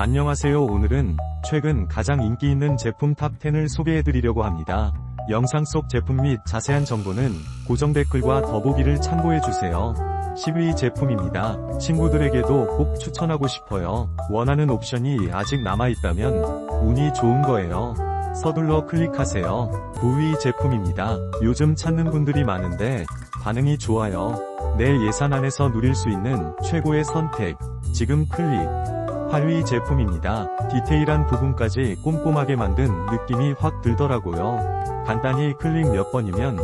안녕하세요 오늘은 최근 가장 인기 있는 제품 탑10을 소개해드리려고 합니다. 영상 속 제품 및 자세한 정보는 고정 댓글과 더보기를 참고해주세요. 10위 제품입니다. 친구들에게도 꼭 추천하고 싶어요. 원하는 옵션이 아직 남아있다면 운이 좋은 거예요. 서둘러 클릭하세요. 9위 제품입니다. 요즘 찾는 분들이 많은데 반응이 좋아요. 내 예산 안에서 누릴 수 있는 최고의 선택. 지금 클릭. 8위 제품입니다. 디테일한 부분까지 꼼꼼하게 만든 느낌이 확 들더라고요. 간단히 클릭 몇 번이면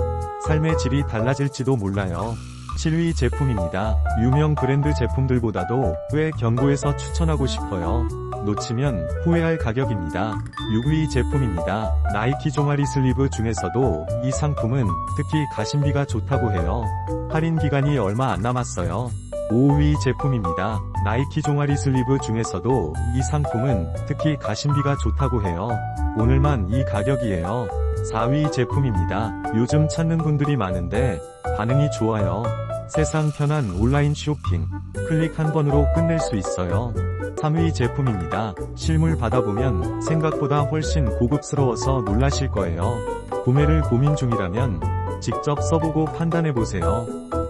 삶의 질이 달라질지도 몰라요. 7위 제품입니다. 유명 브랜드 제품들보다도 꽤 견고해서 추천하고 싶어요. 놓치면 후회할 가격입니다. 6위 제품입니다. 나이키 종아리 슬리브 중에서도 이 상품은 특히 가심비가 좋다고 해요. 할인 기간이 얼마 안 남았어요. 5위 제품입니다. 나이키 종아리 슬리브 중에서도 이 상품은 특히 가심비가 좋다고 해요. 오늘만 이 가격이에요. 4위 제품입니다. 요즘 찾는 분들이 많은데 반응이 좋아요. 세상 편한 온라인 쇼핑. 클릭 한 번으로 끝낼 수 있어요. 3위 제품입니다. 실물 받아보면 생각보다 훨씬 고급스러워서 놀라실 거예요. 구매를 고민 중이라면 직접 써보고 판단해보세요.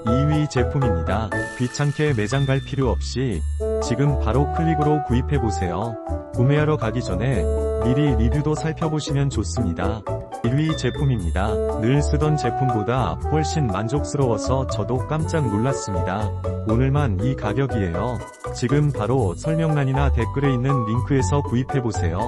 2위 제품입니다. 귀찮게 매장 갈 필요 없이 지금 바로 클릭으로 구입해보세요. 구매하러 가기 전에 미리 리뷰도 살펴보시면 좋습니다. 1위 제품입니다. 늘 쓰던 제품보다 훨씬 만족스러워서 저도 깜짝 놀랐습니다. 오늘만 이 가격이에요. 지금 바로 설명란이나 댓글에 있는 링크에서 구입해보세요.